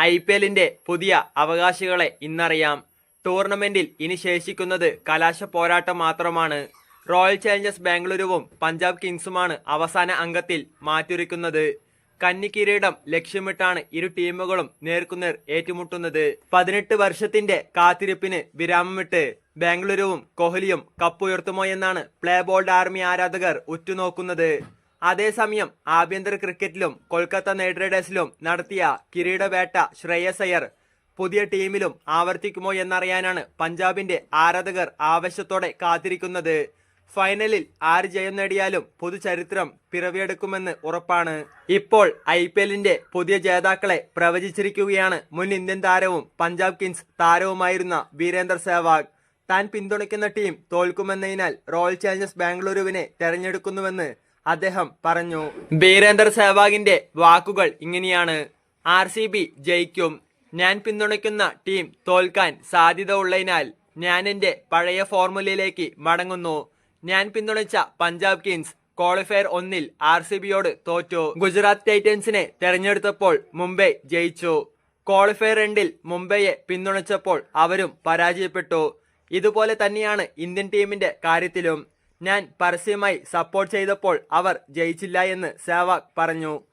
I P എല്ലിന്റെ പുതിയ അവകാശികളെ ഇന്നറിയാം. ടൂർണമെന്റിൽ ഇനി ശേഷിക്കുന്നത് കലാശ പോരാട്ടം മാത്രമാണ്. റോയൽ ചലഞ്ചേഴ്സ് ബാംഗ്ലൂരുവും പഞ്ചാബ് കിങ്സുമാണ് അവസാന അംഗത്തിൽ മാറ്റുരയ്ക്കുന്നത്. കന്നിക്കിരീടം ലക്ഷ്യമിട്ടാണ് ഇരു ടീമുകളും നേർക്കുനേർ ഏറ്റുമുട്ടുന്നത്. പതിനെട്ട് വർഷത്തിന്റെ കാത്തിരിപ്പിന് വിരാമമിട്ട് ബാംഗ്ലൂരുവും കോഹ്ലിയും കപ്പുയർത്തുമോ എന്നാണ് പ്ലേ ബോൾഡ് ആർമി ആരാധകർ ഉറ്റുനോക്കുന്നത്. അതേസമയം ആഭ്യന്തര ക്രിക്കറ്റിലും കൊൽക്കത്ത നൈറ്റ് റൈഡേഴ്സിലും നടത്തിയ കിരീടവേട്ട ശ്രേയസ് അയ്യർ പുതിയ ടീമിലും ആവർത്തിക്കുമോ എന്നറിയാനാണ് പഞ്ചാബിന്റെ ആരാധകർ ആവശ്യത്തോടെ കാത്തിരിക്കുന്നത്. ഫൈനലിൽ ആര് ജയം നേടിയാലും പുതുചരിത്രം പിറവിയെടുക്കുമെന്ന് ഉറപ്പാണ്. ഇപ്പോൾ ഐ പി എല്ലിന്റെ പുതിയ ജേതാക്കളെ പ്രവചിച്ചിരിക്കുകയാണ് മുൻ ഇന്ത്യൻ താരവും പഞ്ചാബ് കിങ്സ് താരവുമായിരുന്ന വീരേന്ദർ സേവാഗ്. താൻ പിന്തുണയ്ക്കുന്ന ടീം തോൽക്കുമെന്നതിനാൽ റോയൽ ചാലഞ്ചേഴ്സ് ബാംഗ്ലൂരുവിനെ തെരഞ്ഞെടുക്കുന്നുവെന്ന് അദ്ദേഹം പറഞ്ഞു ബീരേന്ദർ സേവാഗിന്റെ വാക്കുകൾ ഇങ്ങനെയാണ്. ആർ സി ബി ജയിക്കും. ഞാൻ പിന്തുണയ്ക്കുന്ന ടീം തോൽക്കാൻ സാധ്യത ഉള്ളതിനാൽ ഞാൻ എന്റെ പഴയ ഫോർമുലയിലേക്ക് മടങ്ങുന്നു. ഞാൻ പിന്തുണച്ച പഞ്ചാബ് കിങ്സ് ക്വാളിഫയർ ഒന്നിൽ ആർ സി ബിയോട് തോറ്റു. ഗുജറാത്ത് ടൈറ്റൻസിനെ തെരഞ്ഞെടുത്തപ്പോൾ മുംബൈ ജയിച്ചു. ക്വാളിഫയർ രണ്ടിൽ മുംബൈയെ പിന്തുണച്ചപ്പോൾ അവരും പരാജയപ്പെട്ടു. ഇതുപോലെ തന്നെയാണ് ഇന്ത്യൻ ടീമിന്റെ കാര്യത്തിലും. ഞാൻ പരസ്യമായി സപ്പോർട്ട് ചെയ്തപ്പോൾ അവർ ജയിച്ചില്ല എന്ന് സേവാഗ് പറഞ്ഞു.